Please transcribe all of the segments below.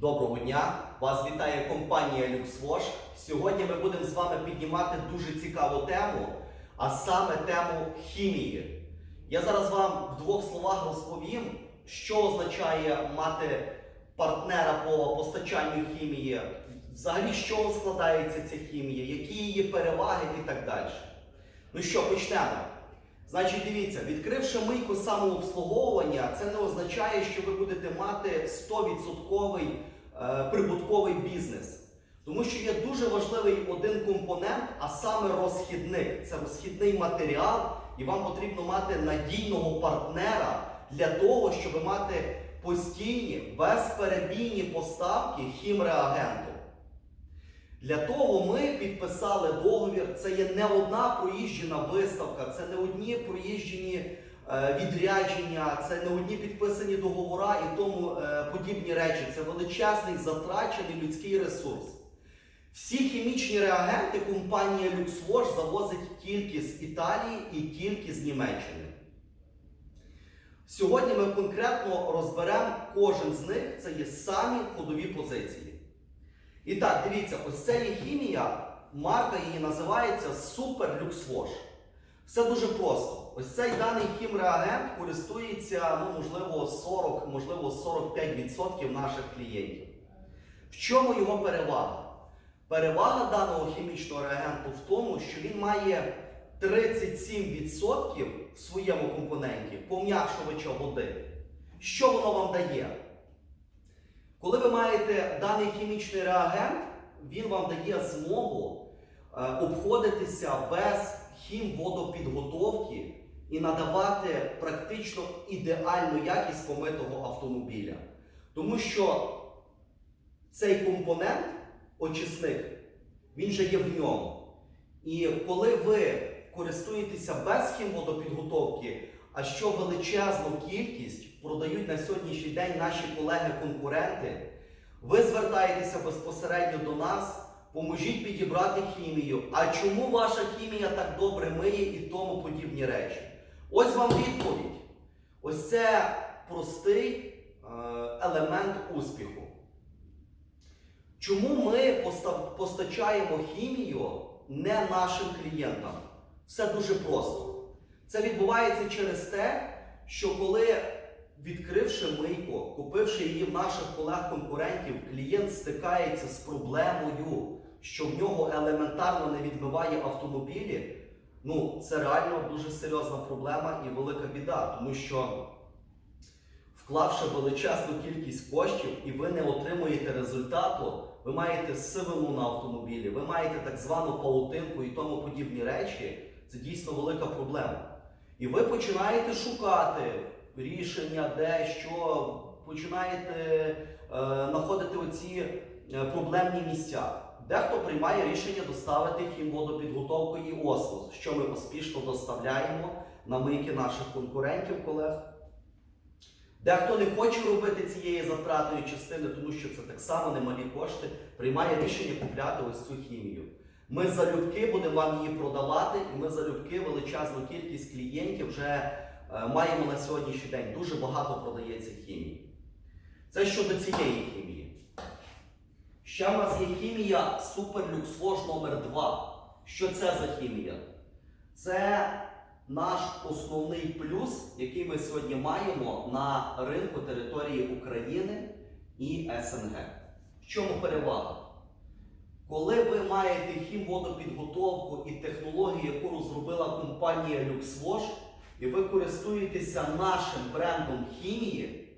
Доброго дня! Вас вітає компанія LuxWash. Сьогодні ми будемо з вами піднімати дуже цікаву тему, а саме тему хімії. Я зараз вам в двох словах розповім, що означає мати партнера по постачанню хімії, взагалі з чого складається ця хімія, які її переваги і так далі. Ну що, почнемо. Значить, дивіться, відкривши мийку самообслуговування, це не означає, що ви будете мати 100% е, прибутковий бізнес. Тому що є дуже важливий один компонент, а саме розхідник. Це розхідний матеріал, і вам потрібно мати надійного партнера для того, щоб мати постійні, безперебійні поставки хімреагенту. Для того ми підписали договір. Це є не одна проїжджена виставка, це не одні проїжджені е, відрядження, це не одні підписані договори і тому е, подібні речі. Це величезний затрачений людський ресурс. Всі хімічні реагенти компанія LuxWash завозить тільки з Італії і тільки з Німеччини. Сьогодні ми конкретно розберемо кожен з них. Це є самі ходові позиції. І так, дивіться, ось це є хімія, марка її називається Super Lux Wash. Все дуже просто. Ось цей даний хімреагент користується, ну, можливо, 40, можливо, 45% наших клієнтів. В чому його перевага? Перевага даного хімічного реагенту в тому, що він має 37% в своєму компоненті пом'якшувача води. Що воно вам дає? Коли ви маєте даний хімічний реагент, він вам дає змогу е, обходитися без хімводопідготовки і надавати практично ідеальну якість помитого автомобіля. Тому що цей компонент, очисник, він же є в ньому. І коли ви користуєтеся без хімводопідготовки, а що величезну кількість продають на сьогоднішній день наші колеги-конкуренти, ви звертаєтеся безпосередньо до нас, поможіть підібрати хімію. А чому ваша хімія так добре миє і тому подібні речі? Ось вам відповідь. Ось це простий е, елемент успіху. Чому ми постачаємо хімію не нашим клієнтам? Все дуже просто. Це відбувається через те, що коли, відкривши мийку, купивши її в наших колег-конкурентів, клієнт стикається з проблемою, що в нього елементарно не відбиває автомобілі. Ну, це реально дуже серйозна проблема і велика біда, тому що вклавши величезну кількість коштів і ви не отримуєте результату, ви маєте сивину на автомобілі, ви маєте так звану паутинку і тому подібні речі, це дійсно велика проблема. І ви починаєте шукати рішення, де що, починаєте е, знаходити оці е, проблемні місця. Дехто приймає рішення доставити хімводопідготовку і осмос, що ми успішно доставляємо на мийки наших конкурентів, колег. Дехто не хоче робити цієї затратної частини, тому що це так само немалі кошти, приймає рішення купляти ось цю хімію. Ми залюбки будемо вам її продавати, і ми залюбки величезну кількість клієнтів вже е, маємо на сьогоднішній день. Дуже багато продається хімії. Це щодо цієї хімії. Ще в нас є хімія Wash номер 2 Що це за хімія? Це наш основний плюс, який ми сьогодні маємо на ринку території України і СНГ. В чому перевага? Коли ви маєте хімводопідготовку і технологію, яку розробила компанія LuxWash, і ви користуєтеся нашим брендом хімії,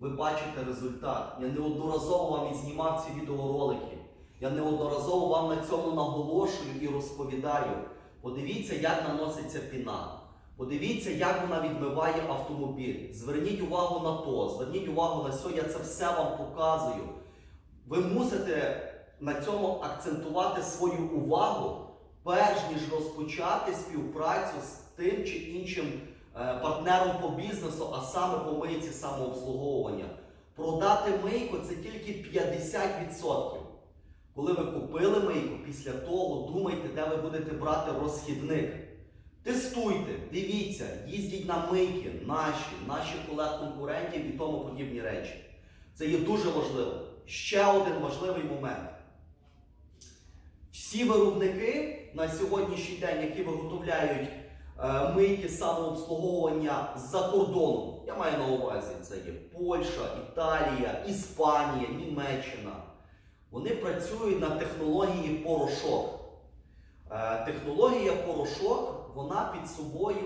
ви бачите результат. Я неодноразово вам і знімав ці відеоролики. Я неодноразово вам на цьому наголошую і розповідаю. Подивіться, як наноситься піна. Подивіться, як вона відмиває автомобіль. Зверніть увагу на то, зверніть увагу на все, я це все вам показую. Ви мусите на цьому акцентувати свою увагу, перш ніж розпочати співпрацю з тим чи іншим е, партнером по бізнесу, а саме по мийці самообслуговування. Продати мийку це тільки 50%. Коли ви купили мийку, після того думайте, де ви будете брати розхідник. Тестуйте, дивіться, їздіть на мийки, наші, наших колег-конкурентів і тому подібні речі. Це є дуже важливо. ще один важливий момент. Всі виробники на сьогоднішній день, які виготовляють мийки самообслуговування за кордоном, я маю на увазі, це є Польща, Італія, Іспанія, Німеччина. Вони працюють на технології порошок. Е, Технологія порошок вона під собою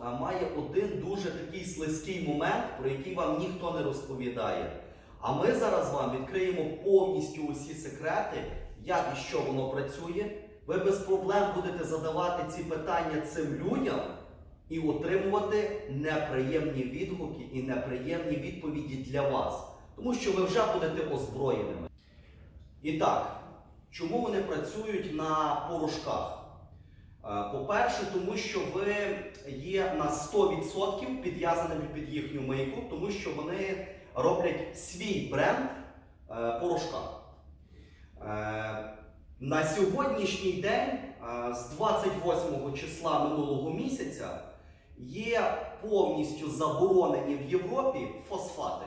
е, має один дуже такий слизький момент, про який вам ніхто не розповідає. А ми зараз вам відкриємо повністю усі секрети, як і що воно працює. Ви без проблем будете задавати ці питання цим людям і отримувати неприємні відгуки і неприємні відповіді для вас, тому що ви вже будете озброєними. І так, чому вони працюють на порошках? Е, По-перше, тому що ви є на 100% підв'язаними під їхню мийку, тому що вони роблять свій бренд е, порошка. На сьогоднішній день, з 28 числа минулого місяця, є повністю заборонені в Європі фосфати.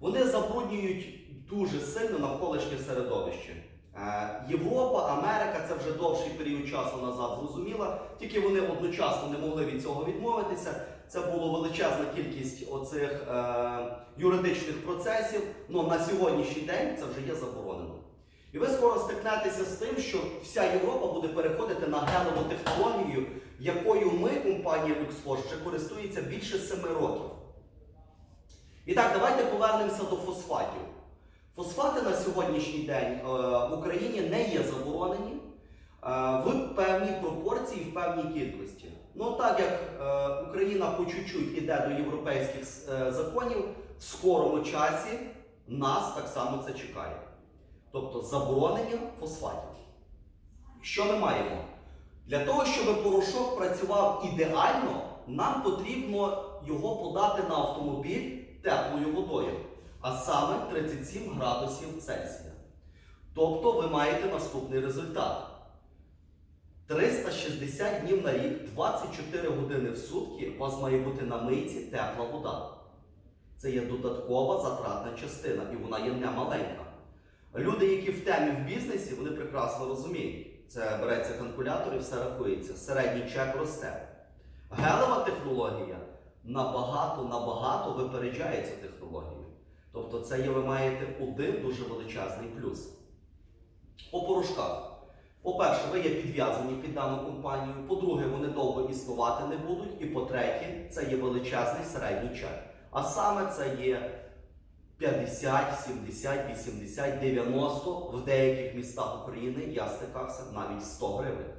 Вони забруднюють дуже сильно навколишнє середовище. Європа, Америка це вже довший період часу назад зрозуміла, тільки вони одночасно не могли від цього відмовитися. Це була величезна кількість оцих е, юридичних процесів. але на сьогоднішній день це вже є заборонено. І ви скоро стикнетеся з тим, що вся Європа буде переходити на генову технологію, якою ми, компанія LuxForce, вже користується більше 7 років. І так, давайте повернемося до фосфатів. Фосфати на сьогоднішній день е, в Україні не є заборонені е, в певній пропорції, в певній кількості. Ну так як е, Україна по чуть-чуть іде до європейських законів, в скорому часі нас так само це чекає. Тобто заборонення фосфатів. Що ми маємо? Для того, щоб порошок працював ідеально, нам потрібно його подати на автомобіль теплою водою, а саме 37 градусів Цельсія. Тобто ви маєте наступний результат. 360 днів на рік, 24 години в сутки у вас має бути на мийці тепла вода. Це є додаткова затратна частина, і вона є немаленька. Люди, які в темі в бізнесі, вони прекрасно розуміють. Це береться калькулятор і все рахується. Середній чек росте. Гелева технологія набагато-набагато випереджає цю технологію. Тобто це є, ви маєте один дуже величезний плюс. По порошках. По-перше, ви є підв'язані під дану компанію. По-друге, вони довго існувати не будуть. І по-третє, це є величезний середній чек. А саме це є 50, 70, 80, 90 в деяких містах України я стикався навіть 100 гривень.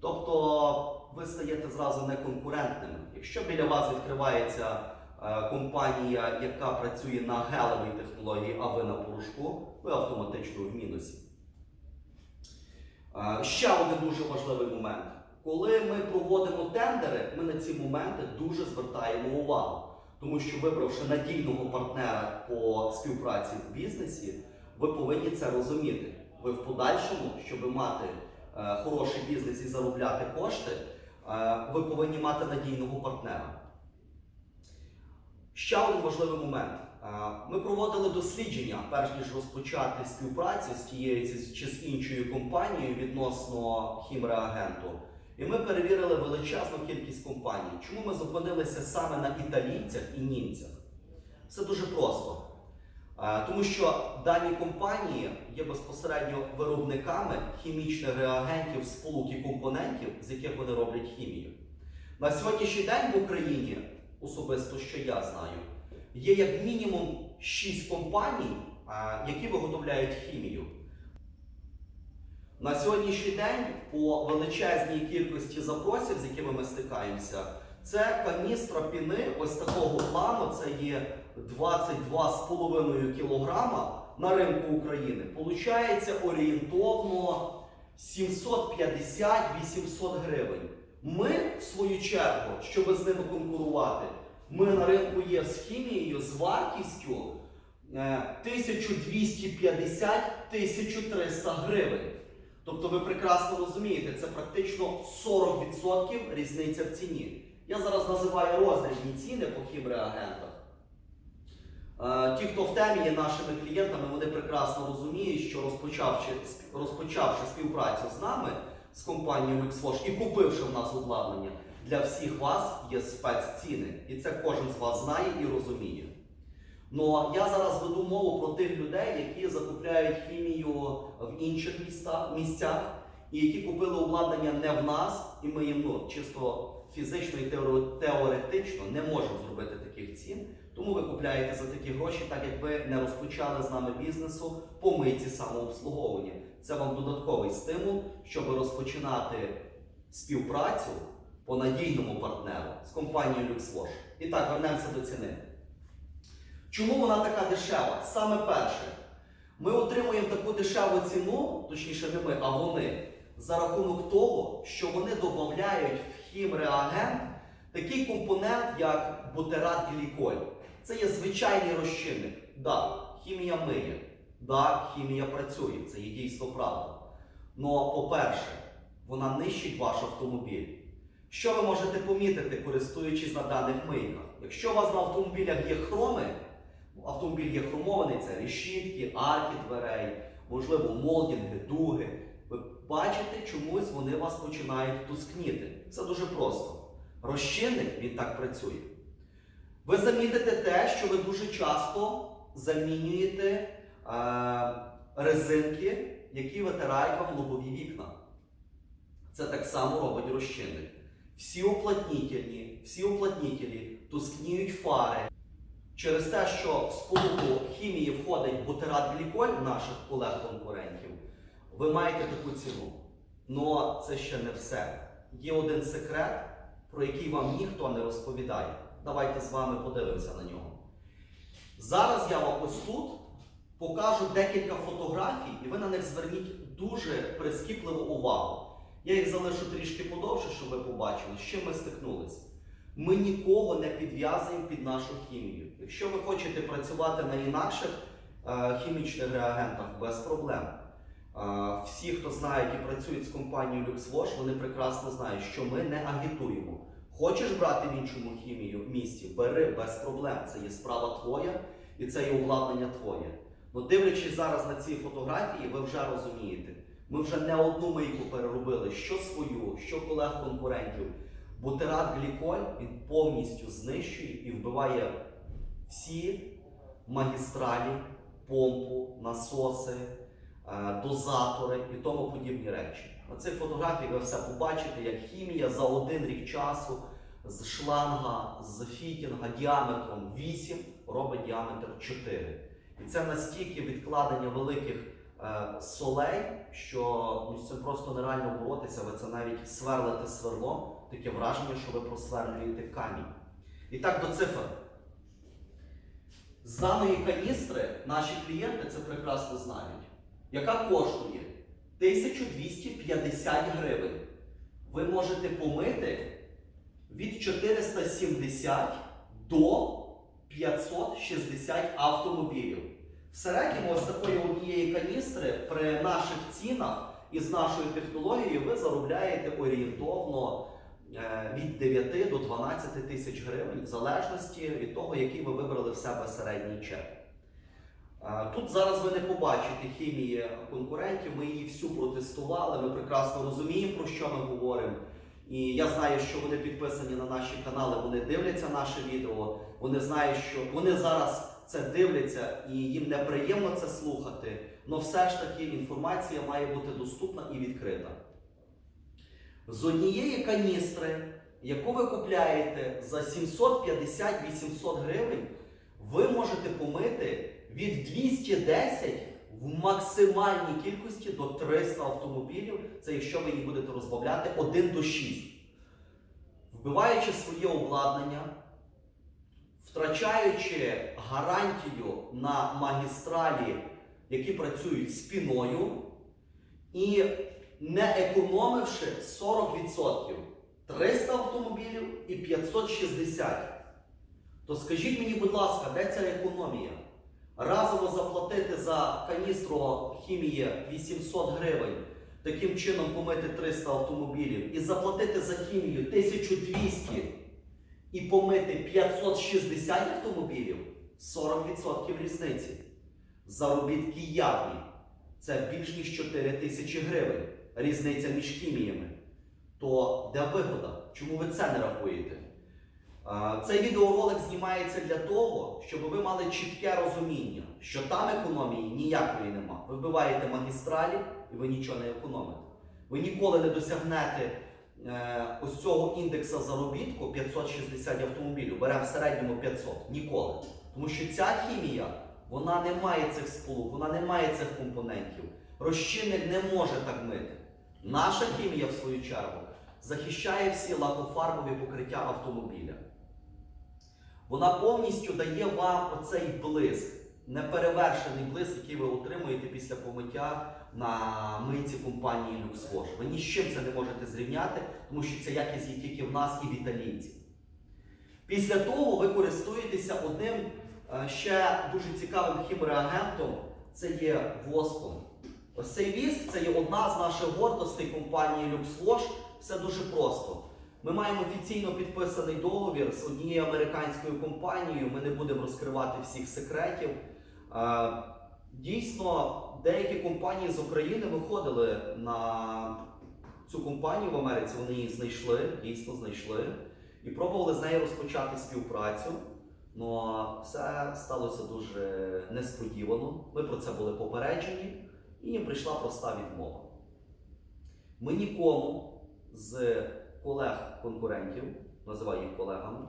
Тобто ви стаєте зразу неконкурентними. Якщо біля вас відкривається е, компанія, яка працює на гелевій технології, а ви на порошку, ви автоматично в мінусі. Е, ще один дуже важливий момент. Коли ми проводимо тендери, ми на ці моменти дуже звертаємо увагу. Тому що вибравши надійного партнера по співпраці в бізнесі, ви повинні це розуміти. Ви в подальшому, щоб мати е, хороший бізнес і заробляти кошти, е, ви повинні мати надійного партнера. Ще один важливий момент. Е, Ми проводили дослідження, перш ніж розпочати співпрацю з тією чи з іншою компанією відносно хімреагенту. І ми перевірили величезну кількість компаній. Чому ми зупинилися саме на італійцях і німцях? Все дуже просто. Тому що дані компанії є безпосередньо виробниками хімічних реагентів, сполук і компонентів, з яких вони роблять хімію. На сьогоднішній день в Україні, особисто що я знаю, є як мінімум 6 компаній, які виготовляють хімію. На сьогоднішній день по величезній кількості запросів, з якими ми стикаємося, це каністра піни ось такого плану, це є 22,5 кг на ринку України. Получається орієнтовно 750-800 гривень. Ми, в свою чергу, щоб з ними конкурувати, ми на ринку є з хімією з вартістю е, 1250-1300 гривень. Тобто ви прекрасно розумієте, це практично 40% різниця в ціні. Я зараз називаю розрізні ціни по хімреагентах. Е, Ті, хто в темі є нашими клієнтами, вони прекрасно розуміють, що розпочавши, розпочавши співпрацю з нами, з компанією LuxWash і купивши в нас обладнання, для всіх вас є спецціни. І це кожен з вас знає і розуміє. Ну я зараз веду мову про тих людей, які закупляють хімію в інших містах, місцях, і які купили обладнання не в нас, і ми їм ну, чисто фізично і теоретично не можемо зробити таких цін. Тому ви купляєте за такі гроші, так як ви не розпочали з нами бізнесу по митці самообслуговування. Це вам додатковий стимул, щоб розпочинати співпрацю по надійному партнеру з компанією LuxWash. І так, вернемося до ціни. Чому вона така дешева? Саме перше, ми отримуємо таку дешеву ціну, точніше не ми, а вони, за рахунок того, що вони додають в хімреагент такий компонент, як бутерат гліколь. Це є звичайний розчинник. Да, хімія миє, да, хімія працює, це є дійсно правда. Но, по-перше, вона нищить ваш автомобіль. Що ви можете помітити, користуючись на даних мийках? Якщо у вас на автомобілях є хроми, автомобіль є хромований, це решітки, арки дверей, можливо, молдінги, дуги. Ви бачите, чомусь вони вас починають тускніти. Це дуже просто. Розчинник він так працює. Ви замітите те, що ви дуже часто замінюєте е, резинки, які витирають вам лобові вікна. Це так само робить розчинник. Всі уплотнітельні, всі уплотнітелі тускніють фари. Через те, що в сполуку хімії входить бутерат гліколь наших колег-конкурентів, ви маєте таку ціну. Но це ще не все. Є один секрет, про який вам ніхто не розповідає. Давайте з вами подивимося на нього. Зараз я вам ось тут покажу декілька фотографій, і ви на них зверніть дуже прискіпливу увагу. Я їх залишу трішки подовше, щоб ви побачили, з чим ми стикнулися. Ми нікого не підв'язуємо під нашу хімію. Якщо ви хочете працювати на інакших е, хімічних реагентах, без проблем. Е, всі, хто знають і працюють з компанією LuxWash, вони прекрасно знають, що ми не агітуємо. Хочеш брати в іншому хімію в місті, бери без проблем. Це є справа твоя і це є обладнання твоє. Ну, дивлячись зараз на ці фотографії, ви вже розумієте. Ми вже не одну мийку переробили, що свою, що колег-конкурентів. Бутерат гліколь він повністю знищує і вбиває всі магістралі, помпу, насоси, е, дозатори і тому подібні речі. На цих фотографіях ви все побачите, як хімія за один рік часу з шланга, з фітінга діаметром 8 робить діаметр 4. І це настільки відкладення великих е, солей, що ну, з цим просто нереально боротися. Ви це навіть сверлите сверлом, таке враження, що ви просверлюєте камінь. І так до цифр. З даної каністри наші клієнти це прекрасно знають, яка коштує 1250 гривень. Ви можете помити від 470 до 560 автомобілів. В середньому ось такої однієї каністри при наших цінах і з нашою технологією ви заробляєте орієнтовно від 9 до 12 тисяч гривень, в залежності від того, який ви вибрали в себе середній чек. Е, Тут зараз ви не побачите хімії конкурентів, ми її всю протестували, ми прекрасно розуміємо, про що ми говоримо. І я знаю, що вони підписані на наші канали, вони дивляться наше відео, вони знають, що вони зараз це дивляться і їм неприємно це слухати, але все ж таки інформація має бути доступна і відкрита. З однієї каністри, яку ви купляєте за 750-800 гривень, ви можете помити від 210 в максимальній кількості до 300 автомобілів. Це якщо ви їх будете розбавляти 1 до 6. Вбиваючи своє обладнання, втрачаючи гарантію на магістралі, які працюють спіною, і не економивши 40%, 300 автомобілів і 560. То скажіть мені, будь ласка, де ця економія? Разово заплатити за каністру хімії 800 гривень, таким чином помити 300 автомобілів і заплатити за хімію 1200 і помити 560 автомобілів, 40% різниці. Заробітки явні. Це більш ніж 4 тисячі гривень. Різниця між хіміями. То де вигода? Чому ви це не рахуєте? Цей відеоролик знімається для того, щоб ви мали чітке розуміння, що там економії ніякої нема. Ви вбиваєте магістралі і ви нічого не економите. Ви ніколи не досягнете е, ось цього індекса заробітку 560 автомобілів. Беремо в середньому 500. Ніколи. Тому що ця хімія, вона не має цих сполук, вона не має цих компонентів. Розчинник не може так мити. Наша хімія, в свою чергу, захищає всі лакофарбові покриття автомобіля. Вона повністю дає вам оцей блиск, неперевершений блиск, який ви отримуєте після помиття на мийці компанії LuxWash. Ви ні з чим це не можете зрівняти, тому що це якість є тільки в нас і в італійців. Після того ви користуєтеся одним е, ще дуже цікавим хімреагентом це є воском. Ось цей віск це є одна з наших гордостей компанії LuxWash. Все дуже просто. Ми маємо офіційно підписаний договір з однією американською компанією. Ми не будемо розкривати всіх секретів. Е, Дійсно, деякі компанії з України виходили на цю компанію в Америці. Вони її знайшли, дійсно знайшли, і пробували з нею розпочати співпрацю. Ну все сталося дуже несподівано. Ми про це були попереджені, і їм прийшла проста відмова. Ми нікому з колег-конкурентів, називаю їх колегами,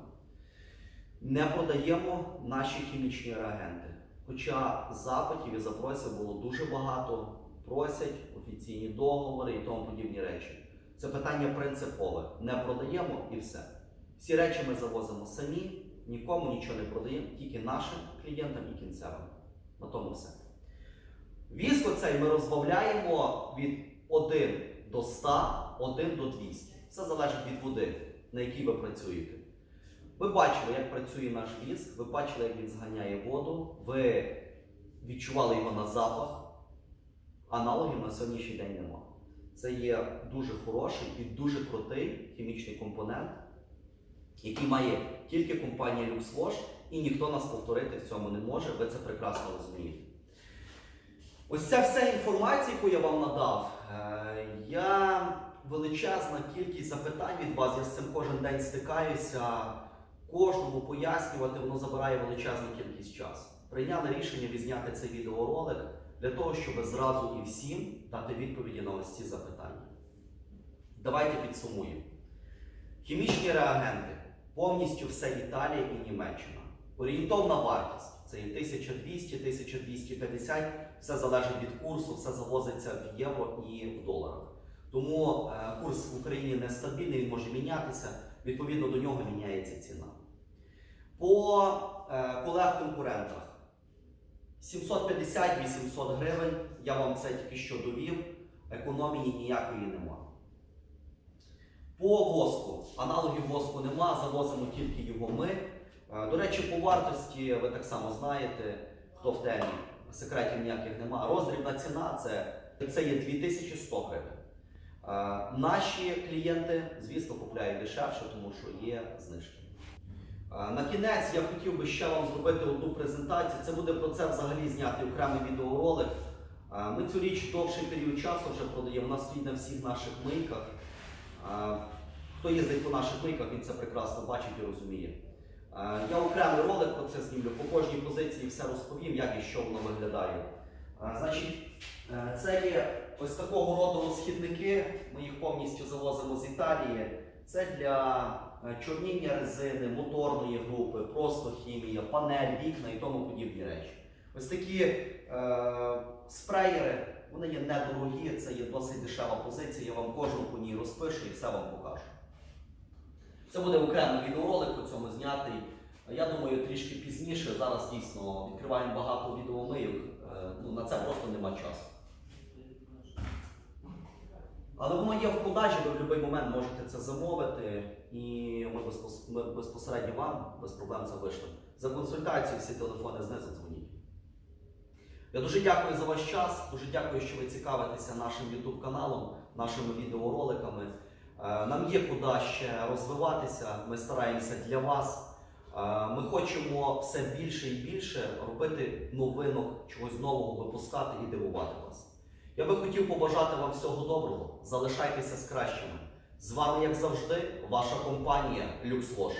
не продаємо наші хімічні реагенти. Хоча запитів і запросів було дуже багато, просять офіційні договори і тому подібні речі. Це питання принципове. Не продаємо і все. Всі речі ми завозимо самі, нікому нічого не продаємо, тільки нашим клієнтам і кінцевим. На тому все. Віск оцей ми розбавляємо від 1 до 100, 1 до 200. Це залежить від води, на якій ви працюєте. Ви бачили, як працює наш віск, ви бачили, як він зганяє воду, ви відчували його на запах. Аналогів на сьогоднішній день нема. Це є дуже хороший і дуже крутий хімічний компонент, який має тільки компанія LuxWash, і ніхто нас повторити в цьому не може, ви це прекрасно розумієте. Ось ця вся інформація, яку я вам надав, е, я величезна кількість запитань від вас, я з цим кожен день стикаюся. Кожному пояснювати, воно забирає величезну кількість часу. Прийняли рішення відзняти цей відеоролик для того, щоб зразу і всім дати відповіді на ось ці запитання. Давайте підсумуємо. Хімічні реагенти повністю все Італія і Німеччина. Орієнтовна вартість це є 1200-1250, все залежить від курсу, все завозиться в євро і в доларах. Тому е, курс в Україні нестабільний, він може мінятися, відповідно до нього міняється ціна. По е, колег-конкурентах 750-800 гривень, я вам це тільки що довів, економії ніякої нема. По воску, аналогів воску нема, завозимо тільки його ми. Е, До речі, по вартості ви так само знаєте, хто в темі, секретів ніяких нема. Роздрібна ціна це, це є 2100 гривень. Наші клієнти, звісно, купляють дешевше, тому що є знижки. На кінець я хотів би ще вам зробити одну презентацію. Це буде про це взагалі зняти окремий відеоролик. Ми цю річ довший період часу вже продаємо. У нас стоїть на всіх наших мийках. Хто їздить по наших мийках, він це прекрасно бачить і розуміє. Я окремий ролик про це знімлю. По кожній позиції все розповім, як і що воно виглядає. Значить, е, це є ось такого роду розхідники. Ми їх повністю завозимо з Італії. Це для е, чорніння резини, моторної групи, просто хімія, панель, вікна і тому подібні речі. Ось такі е, спреєри, вони є недорогі, це є досить дешева позиція. Я вам кожну по ній розпишу і все вам покажу. Це буде окремий відеоролик по цьому знятий. Я думаю, трішки пізніше. Зараз дійсно відкриваємо багато відеомийок. Е, Ну, на це просто нема часу. Але воно є в продажі, ви в будь-який момент можете це замовити, і ми, безпосередньо вам без проблем це вийшли. За консультацію всі телефони знизу дзвоніть. Я дуже дякую за ваш час, дуже дякую, що ви цікавитеся нашим YouTube каналом, нашими відеороликами. Е, Нам є куди ще розвиватися. Ми стараємося для вас Е, Ми хочемо все більше і більше робити новинок, чогось нового випускати і дивувати вас. Я би хотів побажати вам всього доброго. Залишайтеся з кращими. З вами, як завжди, ваша компанія LuxWash.